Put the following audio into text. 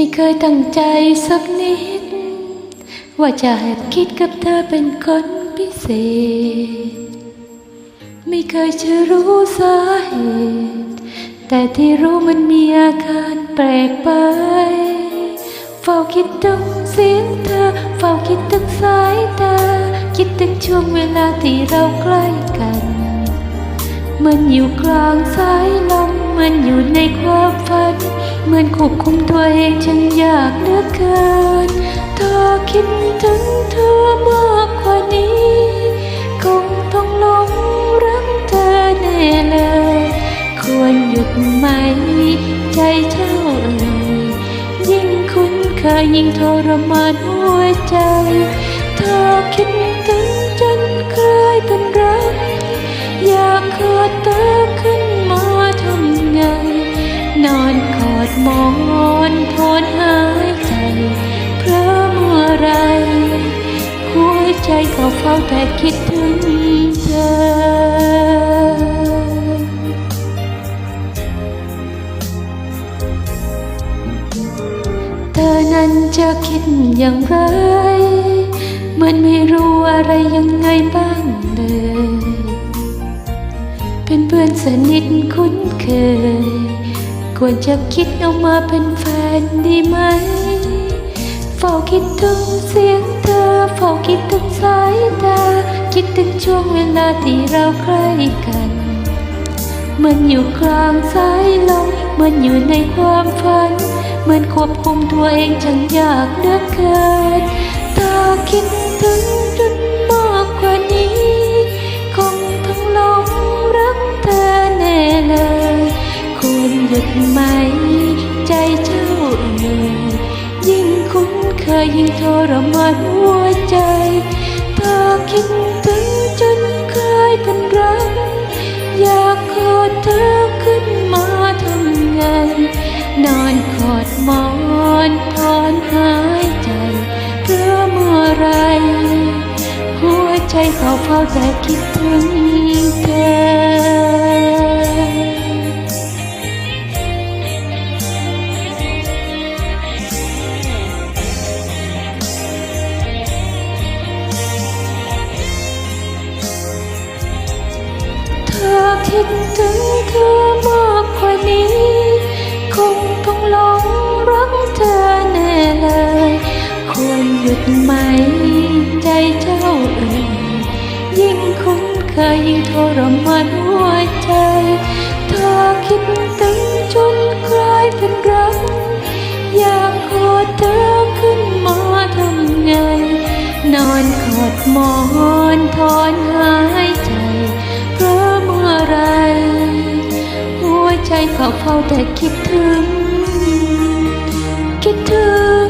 ไม่เคยตั้งใจสักนิด ว่าจะแอบคิดกับเธอเป็นคนพิเศษ ไม่เคยจะรู้สาเหตุแต่ที่รู้มันมีอาการแปลกไป เฝ้าคิดถึงเสียงเธอ เฝ้าคิดถึงสายตา คิดถึงช่วงเวลาที่เราใกล้กัน มันอยู่กลางสายลม มันอยู่ในความฝัน เหมือนควบคุมตัวเองฉันอยากเหลือเกินเธอคิดถึงเธอมากกว่านี้ คงต้องหลงรักเธอแน่เลย ควรหยุดไหม ใจเจ้าเอ่ยยิ่งคุ้นเคยยิ่งทรมานหัวใจ เธอคิดถึงจนกลายเป็นรัก อยากกอเธอขึ้นม มอนทนหายใจ เพราะเมื่อไร หัวใจก็เฝ้าแต่คิดถึงเธอเธอนั้นจะคิดอย่างไร เหมือนไม่รู้อะไรยังไงบ้างเลย เป็นเพื่อนสนิทคุ้นเคย ควรจะคิดเอามาเป็นแฟนดีไหมเฝ้าคิดถึงเสียงเธอเฝ้าคิดถึงสายตา คิดถึงช่วงเวลาที่เราใกล้กัน มันอยู่กลางสายลมมันอยู่ในความฝัน มันควบคุมตัวเองฉันอยากเหลือเกินตาคิดถึง ไหม ใจเจ้าเอ่ยยิ่งคุ้นเคยยิ่งทรมานหัวใจเธอคิดถึงจนกลายเป็นรัก อยากกอเธอขึ้นมาทำไง นอนกอดมอนถอนหายใจเพราะเมื่อไร หัวใจเขาเฝ้าแต่คิดถึงเธอ ถึงเธอมากกว่านี้ คงต้องหลงรักเธอแน่เลย ควรหยุดไหมใจเจ้าเอ่ยยิ่งคุ้นเคยยิ่งทรมานหัวใจ เธอคิดถึงจนกลายเป็นรัก อยากกอดเธอขึ้นมาทำไง นอนกอดหมอนถอนหา เขาเฝ้าแต่คิดถึง คิดถึง